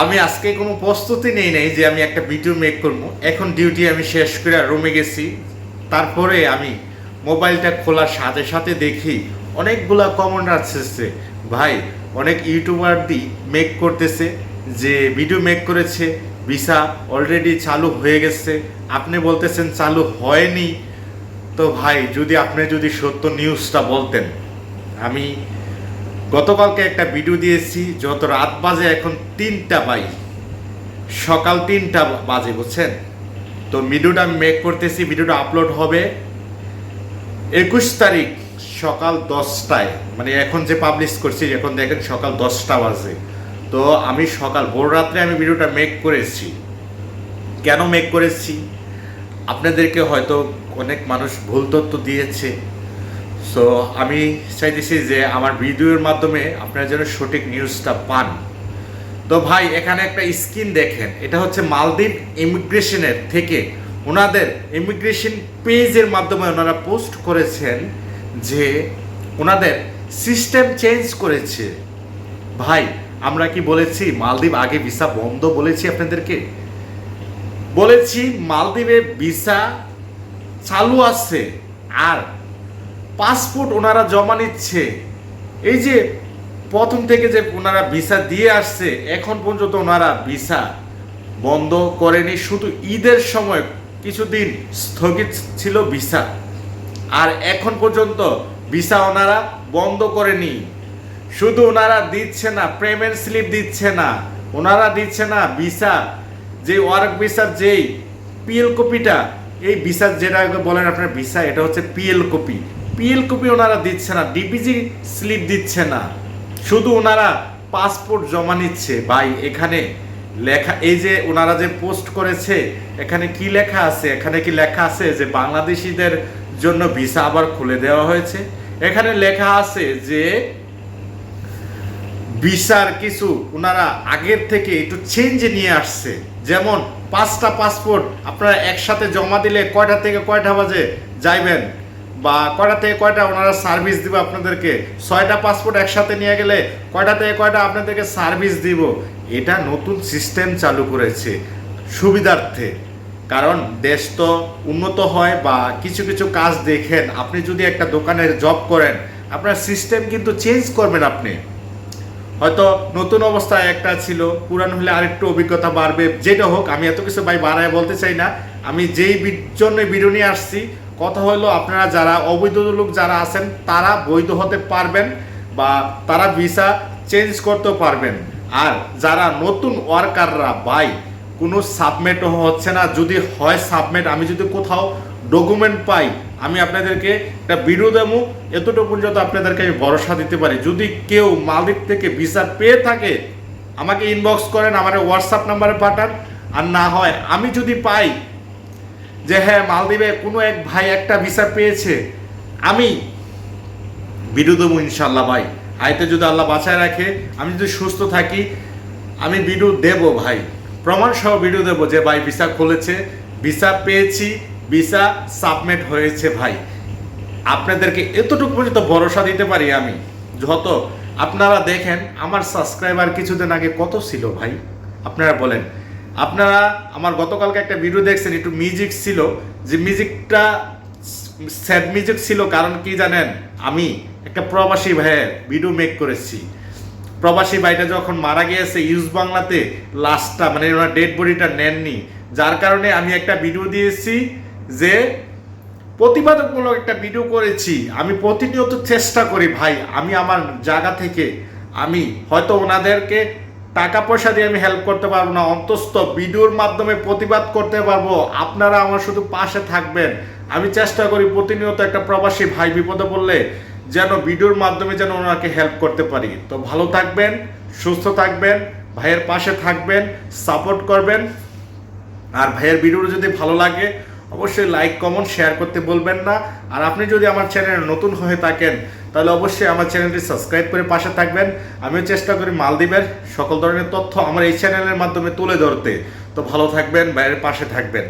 আমি আজকে কোনো প্রস্তুতি নেই নাই যে আমি একটা ভিডিও মেক করব। এখন ডিউটি আমি শেষ করে রুমে গেছি। তারপরে আমি মোবাইলটা খোলার সাথে সাথে দেখি অনেকগুলা কমন আসছে ভাই, অনেক ইউটিউবার দি মেক করতেছে যে ভিডিও মেক করেছে। ভিসা অলরেডি চালু হয়ে গেছে। আপনি বলতেছেন চালু হয়নি। তো ভাই, যদি আপনি যদি সত্য নিউজটা বলতেন। আমি গতকালকে একটা ভিডিও দিয়েছি, যত রাত বাজে এখন তিনটা বাই সকাল তিনটা বাজে, বুঝছেন? তো ভিডিওটা আমি মেক করতেছি ভিডিওটা আপলোড হবে একুশ তারিখ সকাল দশটায়। মানে এখন যে পাবলিশ করছি, এখন দেখেন সকাল দশটা বাজে। তো আমি সকাল ভোর রাত্রে আমি ভিডিওটা মেক করেছি। কেন মেক করেছি? আপনাদেরকে হয়তো অনেক মানুষ ভুল তথ্য দিয়েছে। সো আমি চাইতেছি যে আমার ভিডিওর মাধ্যমে আপনারা যেন সঠিক নিউজটা পান। তো ভাই, এখানে একটা স্ক্রিন দেখেন। এটা হচ্ছে মালদ্বীপ ইমিগ্রেশনের থেকে ওনাদের ইমিগ্রেশন পেজের মাধ্যমে ওনারা পোস্ট করেছেন যে ওনাদের সিস্টেম চেঞ্জ করেছে। ভাই, আমরা কি বলেছি? মালদ্বীপ আগে ভিসা বন্ধ বলেছি আপনাদেরকে? বলেছি মালদ্বীপে ভিসা চালু আছে। আর পাসপোর্ট ওনারা জমা নিচ্ছে। এই যে প্রথম থেকে যে ওনারা ভিসা দিয়ে আসছে, এখন পর্যন্ত ওনারা ভিসা বন্ধ করেনি, শুধু ঈদের সময় কিছুদিন স্থগিত ছিল ভিসা। আর এখন পর্যন্ত ভিসা ওনারা বন্ধ করেনি। শুধু ওনারা দিচ্ছে না পেমেন্ট স্লিপ দিচ্ছে না, ওনারা দিচ্ছে না ভিসা। যে ওয়ার্ক ভিসার যেই পিএল কপিটা, এই ভিসা যেটা বলেন আপনার, ভিসা, এটা হচ্ছে পিএল কপি। পিএল কপি ওনারা দিচ্ছে না, ডিপিজি স্লিপ দিচ্ছে না। শুধু ওনারা পাসপোর্ট জমা নিচ্ছে। ভাই, এখানে লেখা, এই যে ওনারা যে পোস্ট করেছে, এখানে কি লেখা আছে? এখানে কি লেখা আছে যে বাংলাদেশিদের জন্য ভিসা আবার খুলে দেওয়া হয়েছে? এখানে লেখা আছে যে ভিসার কিছু ওনারা আগের থেকে একটু চেঞ্জ নিয়ে আসছে। যেমন পাঁচটা পাসপোর্ট, আপনারা একসাথে জমা দিলে কয়টা থেকে কয়টা বাজে যাইবেন? বা কয়টা থেকে কয়টা ওনারা সার্ভিস দিব আপনাদেরকে? ছয়টা পাসপোর্ট একসাথে নিয়ে গেলে কয়টা থেকে কয়টা আপনাদেরকে সার্ভিস দিব? এটা নতুন সিস্টেম চালু করেছে সুবিধার্থে। কারণ দেশ তো উন্নত হয় বা কিছু কিছু কাজ দেখেন, আপনি যদি একটা দোকানে জব করেন, আপনার সিস্টেম কিন্তু চেঞ্জ করবেন আপনি। হয়তো নতুন অবস্থায় একটা ছিল, পুরান হলে আরেকটু অভিজ্ঞতা বাড়বে, যেটা হোক, আমি এত কিছু ভাই বাড়ায় বলতে চাই না। আমি যেই বি- জন্য ভিডিও নিয়ে আসছি কথা হলো আপনারা যারা অবৈধ লোক যারা আছেন, তারা বৈধ হতে পারবেন বা তারা ভিসা চেঞ্জ করতেও পারবেন। আর যারা নতুন ওয়ার্কাররা, ভাই, কোনো সাবমিটও হচ্ছে না। যদি হয় সাবমিট, আমি যদি কোথাও ডকুমেন্ট পাই, আমি আপনাদেরকে একটা ভিডিও দেবো। এতটুকু পর্যন্ত আপনাদেরকে আমি ভরসা দিতে পারি। যদি কেউ মালদ্বীপ থেকে ভিসা পেয়ে থাকে, আমাকে ইনবক্স করেন, আমার হোয়াটসঅ্যাপ নাম্বারে পাঠান। আর না হয়, আমি যদি পাই যে হ্যাঁ মালদ্বীপে কোনো এক ভাই একটা ভিসা পেয়েছে। আমি ভিডিও দেবো ইনশাল্লাহ ভাই। হাইতে যদি আল্লাহ বাঁচায় রাখে, আমি যদি সুস্থ থাকি, আমি ভিডিও দেবো ভাই। প্রমাণ সহ ভিডিও দেবো যে ভাই ভিসা খুলেছে। ভিসা পেয়েছি ভিসা সাবমিট হয়েছে ভাই। আপনাদেরকে এতটুকু পর্যন্ত ভরসা দিতে পারি আমি। যত আপনারা দেখেন, আমার সাবস্ক্রাইবার কিছুদিন আগে কত ছিল ভাই? আপনারা বলেন। আপনারা আমার গতকালকে একটা ভিডিও দেখছেন, একটু মিউজিক ছিল। যে মিউজিকটা স্যাড মিউজিক ছিল, কারণ কি জানেন? আমি একটা প্রবাসী ভাইয়ের ভিডিও মেক করেছি। প্রবাসী ভাইটা যখন মারা গিয়েছে ইউজ বাংলাতে লাস্টটা মানে ওনার ডেড বডিটা নেননি। যার কারণে আমি একটা ভিডিও দিয়েছি যে প্রতিবাদকমূলক একটা ভিডিও করেছি। আমি প্রতিনিয়ত চেষ্টা করি, ভাই, আমি আমার জায়গা থেকে, আমি হয়তো ওনাদেরকে টাকা পয়সা দিয়ে আমি হেল্প করতে পারব না। অন্তস্থ ভিডিওর মাধ্যমে প্রতিবাদ করতে পারব। আপনারা আমার শুধু পাশে থাকবেন। আমি চেষ্টা করি প্রতিনিয়ত একটা প্রবাসী ভাই বিপদে পড়লে যেন ভিডিওর মাধ্যমে যেন ওনাকে হেল্প করতে পারি। তো ভালো থাকবেন, সুস্থ থাকবেন, ভাইয়ের পাশে থাকবেন সাপোর্ট করবেন। আর ভাইয়ের ভিডিওটা যদি ভালো লাগে, অবশ্যই লাইক কমেন্ট শেয়ার করতে বলবেন না। আর আপনি যদি আমার চ্যানেলে নতুন হয়ে থাকেন তাহলে অবশ্যই আমার চ্যানেলটি সাবস্ক্রাইব করে পাশে থাকবেন। আমিও চেষ্টা করি মালদ্বীপের সকল ধরনের তথ্য আমার এই চ্যানেলের মাধ্যমে তুলে ধরতে। তো ভালো থাকবেন, বাইরের পাশে থাকবেন।